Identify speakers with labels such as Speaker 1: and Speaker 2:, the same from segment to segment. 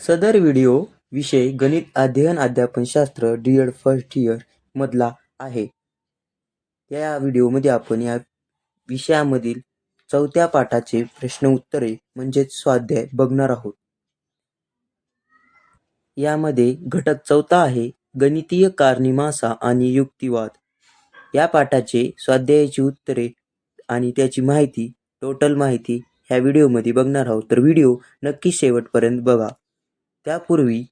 Speaker 1: सदर व्हिडिओ विषय गणित अध्ययन अध्यापनशास्त्र डी एड फर्स्ट इयर मधला आहे. या व्हिडिओमध्ये आपण या विषयामधील चौथ्या पाठाचे प्रश्न उत्तरे म्हणजेच स्वाध्याय बघणार आहोत. यामध्ये घटक चौथा आहे गणितीय कारणिमासा आणि युक्तिवाद. या पाठाचे स्वाध्यायाची उत्तरे आणि त्याची माहिती टोटल माहिती ह्या व्हिडिओमध्ये बघणार आहोत. तर व्हिडिओ नक्की शेवटपर्यंत बघा. त्यापूर्वी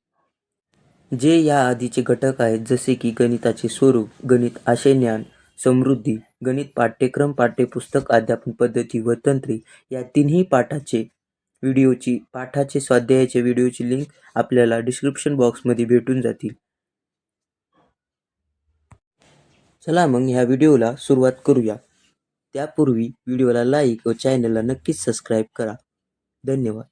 Speaker 1: जे या आधीचे घटक आहेत जसे की गणिताचे स्वरूप गणित आशय ज्ञान समृद्धी गणित पाठ्यक्रम पाठ्यपुस्तक अध्यापन पद्धती व तंत्रे या तिन्ही पाठाचे व्हिडिओची पाठाचे स्वाध्यायाचे व्हिडिओची लिंक आपल्याला डिस्क्रिप्शन बॉक्समध्ये भेटून जातील. चला मग ह्या व्हिडिओला सुरुवात करूया. त्यापूर्वी व्हिडिओला लाईक व चॅनलला नक्कीच सबस्क्राईब करा. धन्यवाद.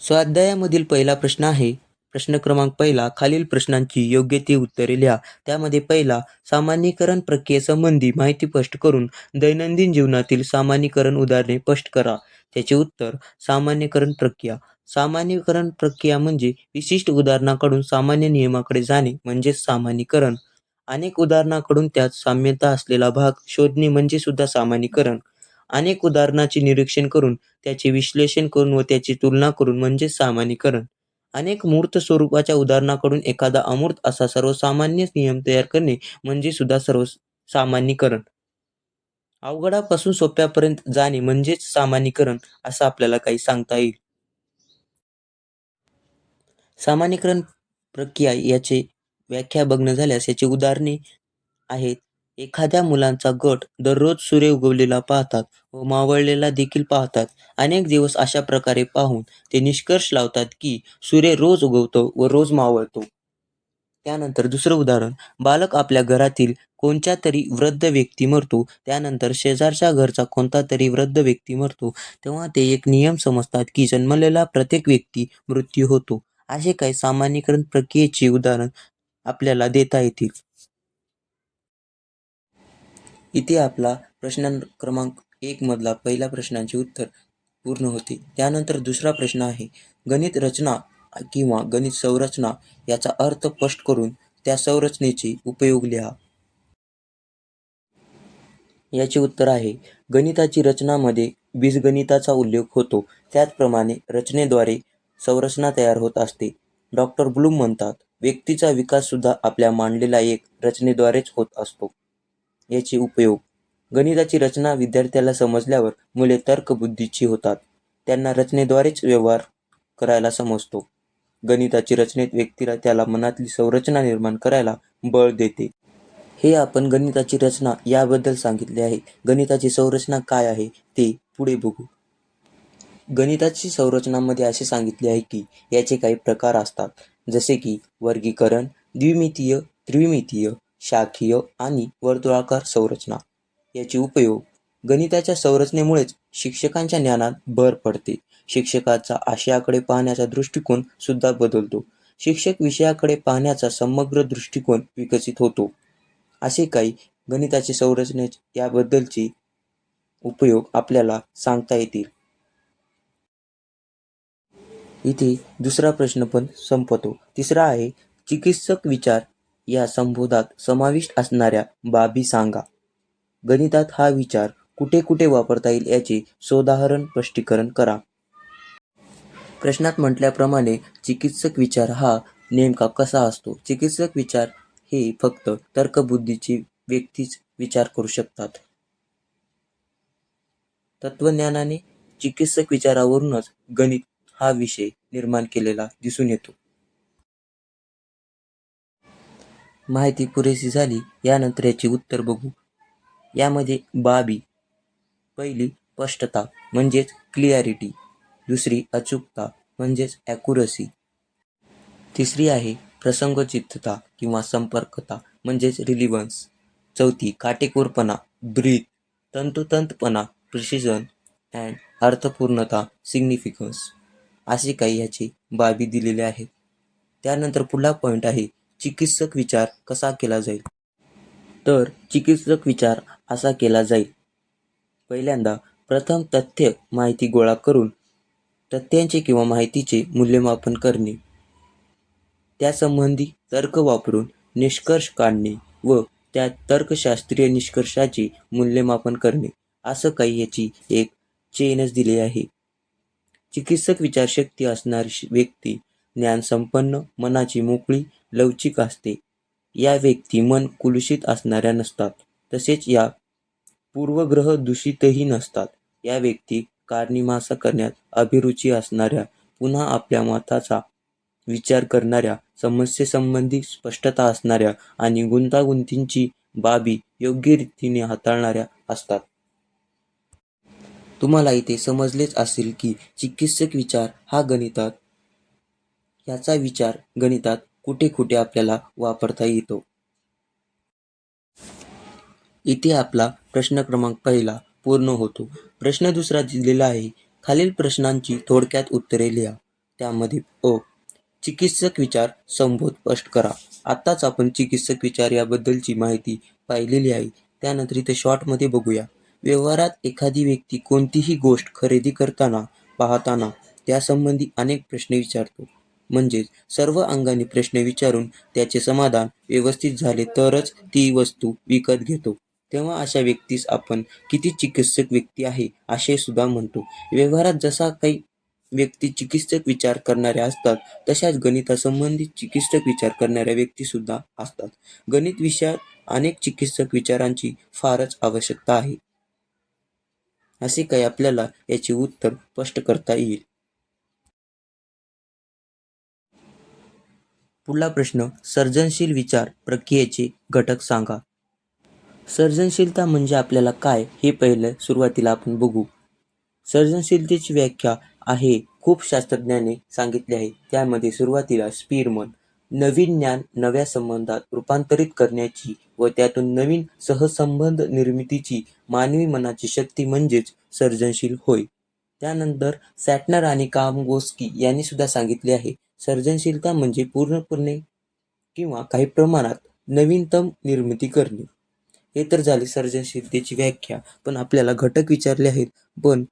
Speaker 1: स्वाध्यायामधील पहिला प्रश्न आहे. प्रश्न क्रमांक पहिला खालील प्रश्नांची योग्य ती उत्तरे लिहा. त्यामध्ये पहिला सामान्यीकरण प्रक्रियेसंबंधी माहिती स्पष्ट करून दैनंदिन जीवनातील सामान्यीकरण उदाहरणे स्पष्ट करा. त्याचे उत्तर सामान्यीकरण प्रक्रिया. सामान्यीकरण प्रक्रिया म्हणजे विशिष्ट उदाहरणाकडून सामान्य नियमाकडे जाणे म्हणजेच सामान्यीकरण. अनेक उदाहरणाकडून त्यात साम्यता असलेला भाग शोधणे म्हणजे सुद्धा सामान्यीकरण. अनेक उदाहरणाचे निरीक्षण करून त्याचे विश्लेषण करून व त्याची तुलना करून म्हणजे सामान्यीकरण. अनेक मूर्त स्वरूपाच्या उदाहरणाकडून एखादा अमूर्त असा सर्वसामान्य नियम तयार करणे म्हणजे सुद्धा सर्व सामान्यीकरण अवघडापासून सोप्यापर्यंत जाणे म्हणजेच सामान्यीकरण असं आपल्याला काही सांगता येईल. सामान्यीकरण प्रक्रिया याचे व्याख्या बघणं झाल्यास याची उदाहरणे आहेत. एखाद्या मुलांचा गट दररोज सूर्य उगवलेला पाहतात व मावळलेला देखील पाहतात. अनेक दिवस अशा प्रकारे पाहून ते निष्कर्ष लावतात की सूर्य रोज उगवतो व रोज मावळतो. त्यानंतर दुसरं उदाहरण बालक आपल्या घरातील कोणत्या तरी वृद्ध व्यक्ती मरतो त्यानंतर शेजारच्या घरचा कोणता तरी वृद्ध व्यक्ती मरतो तेव्हा ते एक नियम समजतात की जन्मलेला प्रत्येक व्यक्ती मृत्यू होतो. असे काही सामान्यीकरण प्रक्रियेचे उदाहरण आपल्याला देता येतील. इथे आपला प्रश्न क्रमांक एक मधला पहिला प्रश्नांचे उत्तर पूर्ण होते. त्यानंतर दुसरा प्रश्न आहे गणित रचना किंवा गणित संरचना याचा अर्थ स्पष्ट करून त्या संरचनेचे उपयोग लिहा. याचे उत्तर आहे गणिताची रचनामध्ये बीजगणिताचा उल्लेख होतो. त्याचप्रमाणे रचनेद्वारे संरचना तयार होत असते. डॉक्टर ब्लूम म्हणतात व्यक्तीचा विकास सुद्धा आपल्या मांडलेला एक रचनेद्वारेच होत असतो. याचे उपयोग. गणिताची रचना विद्यार्थ्याला समजल्यावर मुले तर्कबुद्धीची होतात. त्यांना रचनेद्वारेच व्यवहार करायला समजतो. गणिताची रचनेत व्यक्तीला त्याला मनातली संरचना निर्माण करायला बळ देते. हे आपण गणिताची रचना याबद्दल सांगितले आहे. गणिताची संरचना काय आहे ते पुढे बघू. गणिताची संरचनामध्ये असे सांगितले आहे की याचे काही प्रकार असतात. जसे की वर्गीकरण द्विमितीय त्रिमितीय शाखीय आणि वर्तुळाकार संरचना. याचे उपयोग गणिताच्या संरचनेमुळेच शिक्षकांच्या ज्ञानात भर पडते. शिक्षकाचा आशयाकडे पाहण्याचा दृष्टिकोन सुद्धा बदलतो. शिक्षक विषयाकडे पाहण्याचा समग्र दृष्टिकोन विकसित होतो. असे काही गणिताचे संरचने याबद्दलचे उपयोग आपल्याला सांगता येतील. इथे दुसरा प्रश्न पण संपतो. तिसरा आहे चिकित्सक विचार या संबोधात समाविष्ट असणाऱ्या बाबी सांगा. गणितात हा विचार कुठे कुठे वापरता येईल याचे सोदाहरण स्पष्टीकरण करा. प्रश्नात म्हटल्याप्रमाणे चिकित्सक विचार हा नेमका कसा असतो? चिकित्सक विचार हे फक्त तर्कबुद्धीची व्यक्तीच विचार करू शकतात. तत्वज्ञानाने चिकित्सक विचारावरूनच गणित हा विषय निर्माण केलेला दिसून येतो. माहिती पुरेशी झाली यानंतर याची उत्तर बघू. यामध्ये बाबी. पहिली स्पष्टता म्हणजेच क्लिअरिटी दुसरी अचूकता म्हणजेच ॲक्युरसी तिसरी आहे प्रसंगचित्तता किंवा संपर्कता म्हणजेच रिलिव्हन्स चौथी काटेकोरपणा ब्रीथ तंतोतंतपणा प्रिसिजन अँड अर्थपूर्णता सिग्निफिकन्स असे काही ह्याचे बाबी दिलेले आहेत. त्यानंतर पुढला पॉईंट आहे चिकित्सक विचार कसा केला जाईल? तर चिकित्सक विचार असा केला जाईल. पहिल्यांदा प्रथम तथ्य माहिती गोळा करून तथ्यांचे किंवा माहितीचे मूल्यमापन करणे. त्यासंबंधी तर्क वापरून निष्कर्ष काढणे व त्या तर्कशास्त्रीय निष्कर्षाचे मूल्यमापन करणे. असं काही याची एक चेनच दिली आहे. चिकित्सक विचारशक्ती असणारी व्यक्ती ज्ञानसंपन्न मनाची मोकळी लवचिक असते. या व्यक्ती मन कुलुषित असणाऱ्या नसतात. तसेच या पूर्वग्रह दूषितही नसतात. या व्यक्ती कारणीमासा करण्यात अभिरुची असणाऱ्या पुन्हा आपल्या मताचा विचार करणाऱ्या समस्येसंबंधी स्पष्टता असणाऱ्या आणि गुंतागुंतींची बाबी योग्य रीतीने हाताळणाऱ्या असतात. तुम्हाला इथे समजलेच असेल की चिकित्सक विचार हा गणितात याचा विचार गणितात कुठे कुठे आपल्याला वापरता येतो? इथे आपला प्रश्न क्रमांक पहिला पूर्ण होतो. प्रश्न दुसरा दिलेला आहे. खालील प्रश्नांची थोडक्यात उत्तरे लिहा. त्यामध्ये अ चिकित्सक विचार संबोध स्पष्ट करा. आत्ताच आपण चिकित्सक विचार याबद्दलची माहिती पाहिलेली आहे. त्यानंतर इथे शॉर्टमध्ये बघूया. व्यवहारात एखादी व्यक्ती कोणतीही गोष्ट खरेदी करताना पाहताना त्यासंबंधी अनेक प्रश्न विचारतो. म्हणजेच सर्व अंगाने प्रश्न विचारून त्याचे समाधान व्यवस्थित झाले तरच ती वस्तू विकत घेतो. तेव्हा अशा व्यक्तीस आपण किती चिकित्सक व्यक्ती आहे असे सुद्धा म्हणतो. व्यवहारात जसा काही व्यक्ती चिकित्सक विचार करणाऱ्या असतात तशाच गणितासंबंधित चिकित्सक विचार करणाऱ्या व्यक्ती सुद्धा असतात. गणित विषयात अनेक चिकित्सक विचारांची फारच आवश्यकता आहे. असे काही आपल्याला याचे उत्तर स्पष्ट करता येईल. पुढला प्रश्न सर्जनशील विचार प्रक्रियेचे घटक सांगा. सर्जनशीलता म्हणजे आपल्याला काय हे पहिलं सुरुवातीला आपण बघू. सर्जनशीलतेची व्याख्या आहे खूप शास्त्रज्ञांनी सांगितले आहे. त्यामध्ये सुरुवातीला स्पीरमन नवीन ज्ञान नव्या संबंधात रूपांतरित करण्याची व त्यातून नवीन सहसंबंध निर्मितीची मानवी मनाची शक्ती म्हणजेच सर्जनशील होय. त्यानंतर सॅटनर आणि कामगोस्की यांनी सुद्धा सांगितले आहे सर्जनशीलता म्हणजे पूर्णपणे किंवा काही प्रमाणात नवीनतम निर्मिती करणे. हे तर झाले सर्जनशीलतेची व्याख्या पण आपल्याला घटक विचारले आहेत पण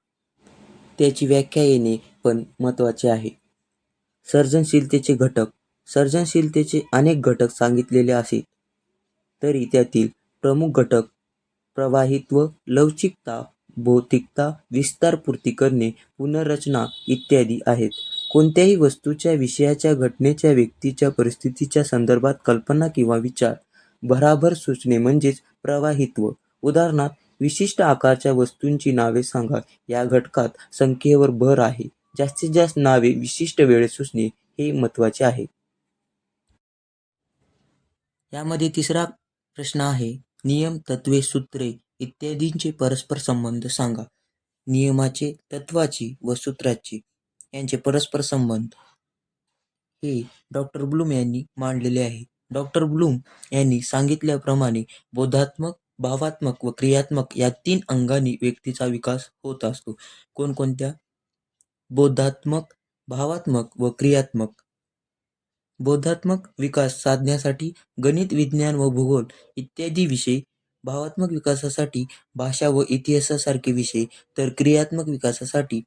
Speaker 1: त्याची व्याख्या येणे पण महत्त्वाचे आहे. सर्जनशीलतेचे घटक सर्जनशीलतेचे अनेक घटक सांगितलेले असेल तरी त्यातील प्रमुख घटक प्रवाहित्व लवचिकता भौतिकता विस्तारपूर्ती करणे पुनर्रचना इत्यादी आहेत. कोणत्याही वस्तूच्या विषयाच्या घटनेच्या व्यक्तीच्या परिस्थितीच्या संदर्भात कल्पना किंवा विचार भराभर सुचणे म्हणजेच प्रवाहित्व. उदाहरणार्थ विशिष्ट आकारच्या वस्तूंची नावे सांगा. या घटकात संख्येवर भर आहे. जास्तीत जास्त नावे विशिष्ट वेळेत सुचणे हे महत्त्वाचे आहे. यामध्ये तिसरा प्रश्न आहे. नियम तत्वे सूत्रे इत्यादींचे परस्पर संबंध सांगा. नियमाचे तत्वाची व सूत्राची. यांचे परस्पर संबंध. हे डॉक्टर ब्लूम यांनी मांडलेले आहे. डॉक्टर ब्लूम यांनी सांगितल्याप्रमाणे बोधात्मक भावात्मक व क्रियात्मक या तीन अंगांनी व्यक्तीचा विकास होत असतो. कोणकोणत्या? बोधात्मक भावात्मक व क्रियात्मक. बोधात्मक विकास साधण्यासाठी गणित विज्ञान व भूगोल इत्यादी विषय भावात्मक विकासासाठी भाषा व इतिहासासारखे विषय तर क्रियात्मक विकासासाठी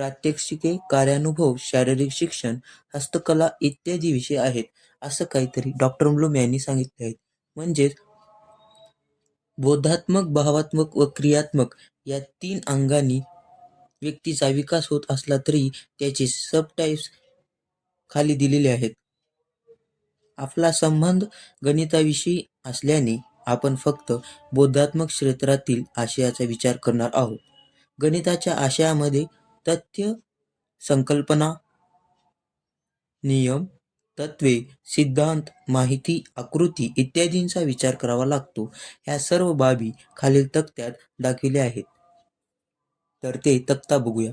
Speaker 1: प्रात्यक्षिके कार्यानुभव शारीरिक शिक्षण हस्तकला इत्यादी विषय आहेत असं काहीतरी डॉक्टर ब्लूम यांनी सांगितले आहेत. म्हणजेच बोधात्मक भावात्मक व क्रियात्मक या तीन अंगांनी व्यक्तीचा विकास होत असला तरी त्याचे सब टाईप्स खाली दिलेले आहेत. आपला संबंध गणिताविषयी असल्याने आपण फक्त बोधात्मक क्षेत्रातील आशयाचा विचार करणार आहोत. गणिताच्या आशयामध्ये तथ्य संकल्पना नियम तत्वे सिद्धांत माहिती आकृती इत्यादींचा विचार करावा लागतो. ह्या सर्व बाबी खालील तक्त्यात दाखविल्या आहेत. तर ते तक्ता बघूया.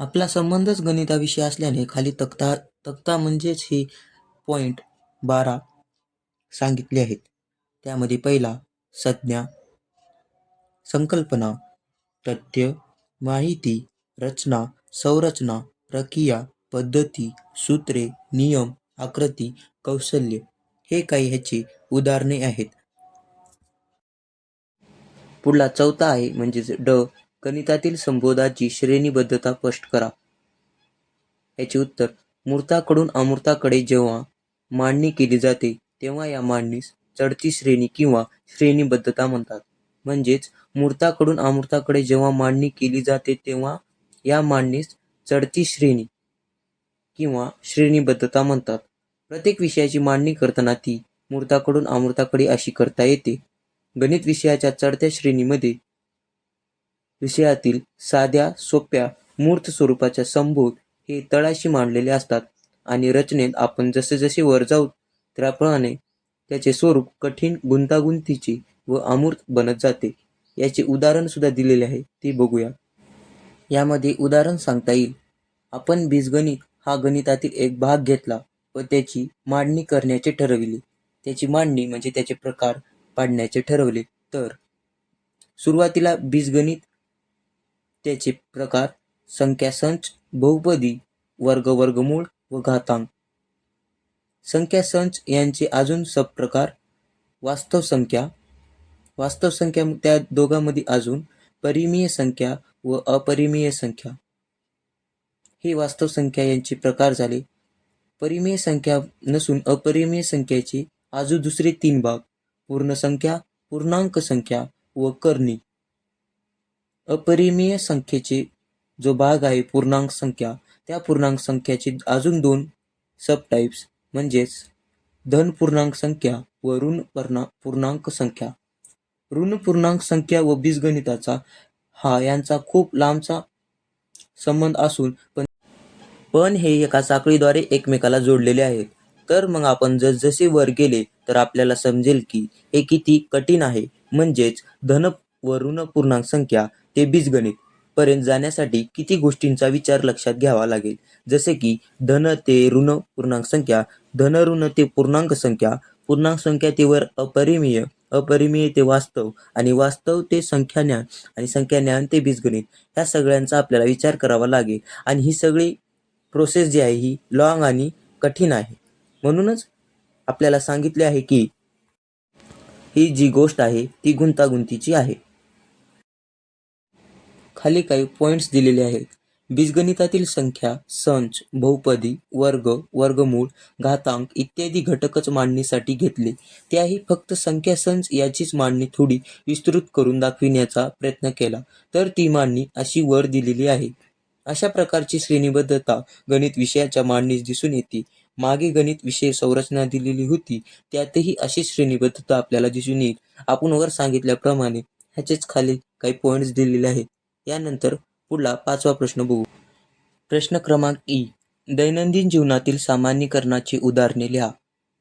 Speaker 1: आपला संबंधच गणिताविषयी असल्याने खाली तक्ता तक्ता म्हणजेच हे पॉइंट बारा सांगितले आहेत. त्यामध्ये पहिला संज्ञा संकल्पना तथ्य माहिती रचना संरचना प्रक्रिया पद्धती सूत्रे नियम आकृती कौशल्य हे काही ह्याची उदाहरणे आहेत. पुढला चौथा आहे म्हणजेच ड. गणितातील संबोधाची श्रेणीबद्धता स्पष्ट करा. याचे उत्तर मूर्ताकडून अमूर्ताकडे जेव्हा मांडणी केली जाते तेव्हा या मांडणीस चढती श्रेणी किंवा श्रेणीबद्धता म्हणतात. म्हणजेच मूर्ताकडून अमूर्ताकडे जेव्हा मांडणी केली जाते तेव्हा या मांडणीस चढती श्रेणी किंवा श्रेणीबद्धता म्हणतात. प्रत्येक विषयाची मांडणी करताना ती मूर्ताकडून अमूर्ताकडे अशी करता येते. गणित विषयाच्या चढत्या श्रेणीमध्ये विषयातील साध्या सोप्या मूर्त स्वरूपाच्या संबोध हे तळाशी मांडलेले असतात आणि रचनेत आपण जसे जसे वर जाऊ त्याप्रमाणे त्याचे स्वरूप कठीण गुंतागुंतीचे व अमूर्त बनत जाते. याचे उदाहरण सुद्धा दिलेले आहे. ते बघूया. यामध्ये उदाहरण सांगता येईल. आपण बीजगणित हा गणितातील एक भाग घेतला व त्याची मांडणी करण्याचे ठरविले. त्याची मांडणी म्हणजे त्याचे प्रकार पाडण्याचे ठरवले. तर सुरुवातीला बीजगणित त्याचे प्रकार संख्या संच बहुपदी वर्ग वर्गमूळ व घातांक. संख्यासंच यांचे अजून सबप्रकार वास्तव संख्या वास्तव संख्या त्या दोघांमध्ये अजून परिमीय संख्या व अपरिमीय संख्या. हे वास्तव संख्या यांचे प्रकार झाले. परिमेय संख्या नसून अपरिमेय संख्येचे अजून दुसरे तीन भाग. पूर्ण संख्या पूर्णांक संख्या व करणी. अपरिमेय संख्येचे जो भाग आहे पूर्णांक संख्या त्या पूर्णांक संख्याचे अजून दोन सब टाईप्स म्हणजेच धन पूर्णांक संख्या व ऋण पूर्णांक संख्या. ऋण पूर्णांक संख्या व बीजगणिताचा हा यांचा खूप लांबचा संबंध असून पण पण हे एका साखळीद्वारे एकमेकाला जोडलेले आहेत. तर मग आपण जसजसे वर गेले तर आपल्याला समजेल की हे किती कठीण आहे. म्हणजेच धन व ऋण पूर्णांक संख्या ते बीजगणित पर्यंत जाण्यासाठी किती गोष्टींचा विचार लक्षात घ्यावा लागेल. जसे की धन ते ऋण पूर्णांक संख्या धन ऋण ते पूर्णांक संख्या पूर्णांक संख्या अपरिमीय अपरिमेय अपरिमेय ते वास्तव आणि वास्तव ते संख्याज्ञान आणि संख्याज्ञान ते बीजगणित. ह्या सगळ्यांचा आपल्याला विचार करावा लागेल. आणि ही सगळी प्रोसेस जी आहे ही लॉंग आणि कठीण आहे. म्हणूनच आपल्याला सांगितले आहे की ही जी गोष्ट आहे ती गुंतागुंतीची आहे. खाली काही पॉइंट्स दिलेले आहेत. बीजगणितातील संख्या संच बहुपदी वर्ग वर्गमूळ घातांक इत्यादी घटकच मांडणीसाठी घेतले. त्याही फक्त संख्या संच याचीच मांडणी थोडी विस्तृत करून दाखविण्याचा प्रयत्न केला. तर ती मांडणी अशी वर दिलेली आहे. अशा प्रकारची श्रेणीबद्धता गणित विषयाच्या मांडणीस दिसून येते. मागे गणित विषय संरचना दिलेली होती त्यातही अशी श्रेणीबद्धता आपल्याला दिसून येईल. आपण वर सांगितल्याप्रमाणे ह्याचेच खाली काही पॉईंट्स दिलेले आहेत. यानंतर पुढला पाचवा प्रश्न बघू. प्रश्न क्रमांक ई. दैनंदिन जीवनातील सामान्यीकरणाची उदाहरणे लिहा.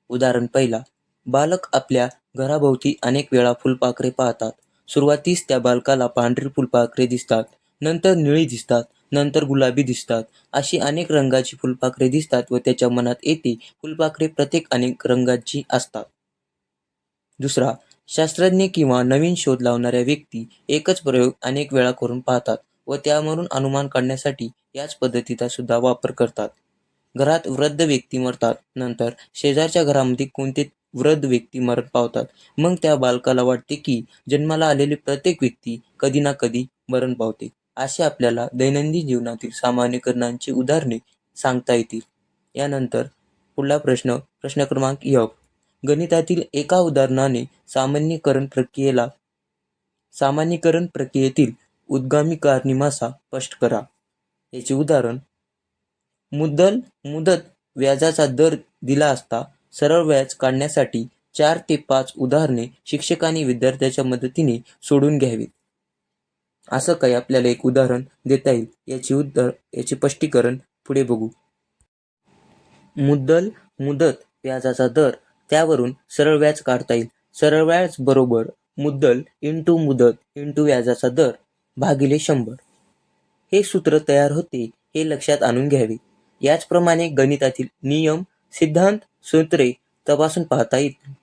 Speaker 1: उदाहरण पहिला. बालक आपल्या घराभोवती अनेक वेळा फुलपाखरे पाहतात. सुरुवातीस त्या बालकाला पांढरी फुलपाखरे दिसतात. नंतर निळी दिसतात. नंतर गुलाबी दिसतात. अशी अनेक रंगाची फुलपाखरे दिसतात व त्याच्या मनात येते फुलपाखरे प्रत्येक अनेक रंगाची असतात. दुसरा. शास्त्रज्ञ किंवा नवीन शोध लावणाऱ्या व्यक्ती एकच प्रयोग अनेक वेळा करून पाहतात. व त्यावरून अनुमान काढण्यासाठी याच पद्धतीचा सुद्धा वापर करतात. घरात वृद्ध व्यक्ती मरतात. नंतर शेजारच्या घरामध्ये कोणते वृद्ध व्यक्ती मरण पावतात? मग त्या बालकाला वाटते की जन्माला आलेली प्रत्येक व्यक्ती कधी ना कधी मरण पावते. असे आपल्याला दैनंदिन जीवनातील सामान्यकरणांची उदाहरणे सांगता येतील. यानंतर पुढला प्रश्न प्रश्न क्रमांक य गणितातील एका उदाहरणाने सामान्यीकरण प्रक्रियेला सामान्यीकरण प्रक्रियेतील उद्गामी कारणीमासा स्पष्ट करा. याचे उदाहरण मुद्दल मुदत व्याजाचा दर दिला असता सरळ व्याज काढण्यासाठी चार ते पाच उदाहरणे शिक्षकांनी विद्यार्थ्याच्या मदतीने सोडून घ्यावीत. असं काही आपल्याला एक उदाहरण देता येईल. याचे उत्तर याचे स्पष्टीकरण पुढे बघू. मुद्दल मुदत व्याजाचा दर त्यावरून सरळ व्याज काढता येईल. सरळ व्याज बरोबर मुद्दल इंटू मुदत इंटू व्याजाचा दर भागिले शंभर. हे सूत्र तयार होते हे लक्षात आणून घ्यावे. याचप्रमाणे गणितातील नियम सिद्धांत सूत्रे तपासून पाहता येतील.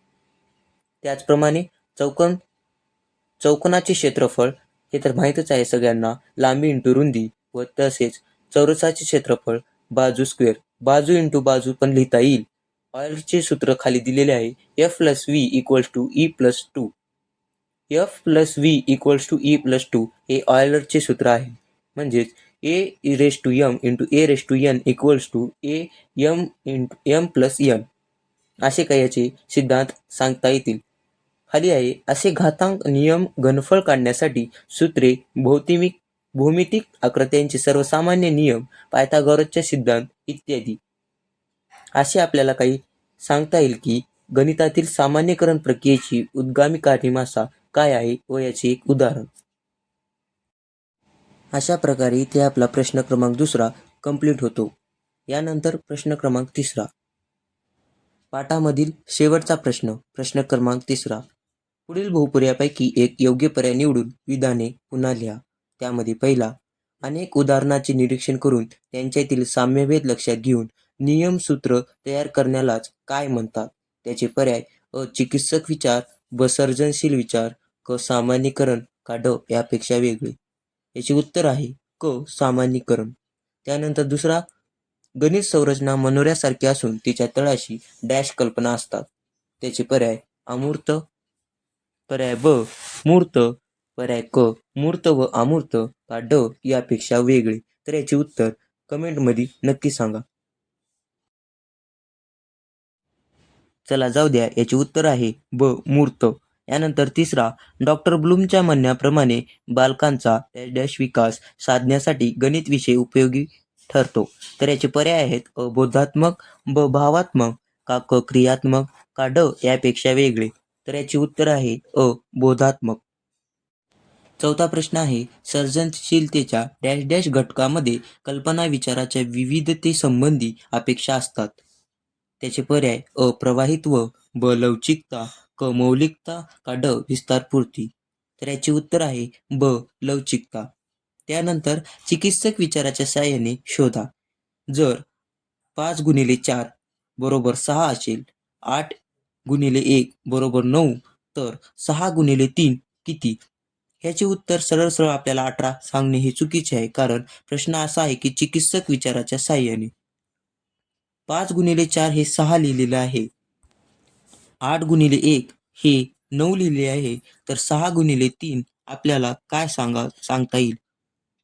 Speaker 1: त्याचप्रमाणे चौकन चौकोनाचे क्षेत्रफळ हे तर माहीतच आहे सगळ्यांना लांबी इंटू रुंदी व तसेच चौरसाचे क्षेत्रफळ बाजू स्क्वेअर. बाजू इंटू बाजू पण लिहिता येईल. ऑइलचे सूत्र खाली दिलेले आहे F plus V equals to E plus two F plus V equals to E plus two हे ऑयलरचे सूत्र आहे. म्हणजेच A raise to M into A raise to N equals to A M into M plus N असे काही याचे सिद्धांत सांगता येतील. खाली आहे असे घातांक नियम घनफळ काढण्यासाठी सूत्रे भौतिमिक भौमितिक आकृत्यांचे सर्वसामान्य नियम पायथागोरसचे सिद्धांत इत्यादी. असे आपल्याला काही सांगता येईल की गणितातील सामान्यकरण प्रक्रियेची उद्गामी कारणीमासा काय आहे व याचे एक उदाहरण. अशा प्रकारे इथे आपला प्रश्न क्रमांक दुसरा कंप्लीट होतो. यानंतर प्रश्न क्रमांक तिसरा. पाठामधील शेवटचा प्रश्न प्रश्न क्रमांक तिसरा. पुढील बहुपर्यापैकी एक योग्य पर्याय निवडून विधाने पुन्हा लिहा. त्यामध्ये पहिला अनेक उदाहरणाचे निरीक्षण करून त्यांच्यातील साम्यभेद लक्षात घेऊन नियम सूत्र तयार करण्यालाच काय म्हणतात? त्याचे पर्याय अ चिकित्सक विचार ब सर्जनशील विचार क सामान्यीकरण का ड यापेक्षा वेगळे. याचे उत्तर आहे क सामान्यीकरण. त्यानंतर दुसरा गणित संरचना मनोऱ्यासारखी असून तिच्या तळाशी डॅश कल्पना असतात. त्याचे पर्याय अमूर्त पर्याय ब मूर्त पर्याय क मूर्त व अमूर्त का ड यापेक्षा वेगळे. तर याचे उत्तर कमेंटमध्ये नक्की सांगा. चला जाऊ द्या याचे उत्तर आहे ब मूर्त. यानंतर तिसरा डॉक्टर ब्लूमच्या म्हणण्याप्रमाणे बालकांचा डॅश विकास साधण्यासाठी गणित विषय उपयोगी ठरतो. तर याचे पर्याय आहेत अ बोधात्मक ब भावात्मक का क क्रियात्मक का ड यापेक्षा वेगळे. तर याचे उत्तर आहे अ बोधात्मक चौथा प्रश्न आहे सर्जनशीलतेच्या डॅश डॅश घटकामध्ये कल्पना विचाराच्या विविधतेसंबंधी अपेक्षा असतात. त्याचे पर्याय अ प्रवाहित्व ब लवचिकता क मौलिकता का ड विस्तारपूर्ती तर याचे उत्तर आहे ब. लवचिकता. त्यानंतर चिकित्सक विचाराच्या साहाय्याने शोधा. जर पाच गुणिले चार बरोबर सहा असेल आठ गुणिले एक बरोबर नऊ तर सहा गुणिले तीन किती? ह्याचे उत्तर सरळ सरळ आपल्याला अठरा सांगणे हे चुकीचे आहे कारण प्रश्न असा आहे की चिकित्सक विचाराच्या साहाय्याने पाच गुणिले चार हे सहा लिहिलेलं आहे. आठ गुणिले एक हे नऊ लिहिले आहे तर सहा गुणिले तीन आपल्याला काय सांगा सांगता येईल?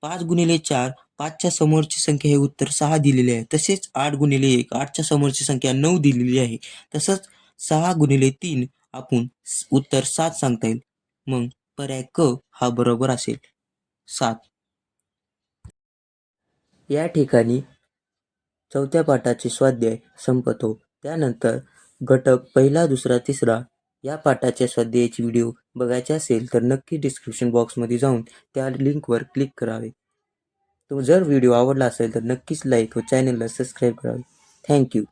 Speaker 1: पाच गुणिले चार पाचच्या समोरची संख्या हे उत्तर सहा दिलेले आहे. तसेच आठ गुणिले एक आठच्या समोरची संख्या नऊ दिलेली आहे. तसंच सहा गुणिले तीन आपण उत्तर सात सांगता येईल. मग पर्याय क हा बरोबर असेल. सात. या ठिकाणी चौथ्या पाठाचे स्वाध्याय संपतो. त्यानंतर घटक पहिला दुसरा तिसरा या पाठाच्या स्वाध्यायाची व्हिडिओ बघायचे असेल तर नक्की डिस्क्रिप्शन बॉक्समध्ये जाऊन त्या लिंकवर क्लिक करावे. तो जर व्हिडिओ आवडला असेल तर नक्कीच लाईक व चॅनलला सबस्क्राईब करावे. थँक्यू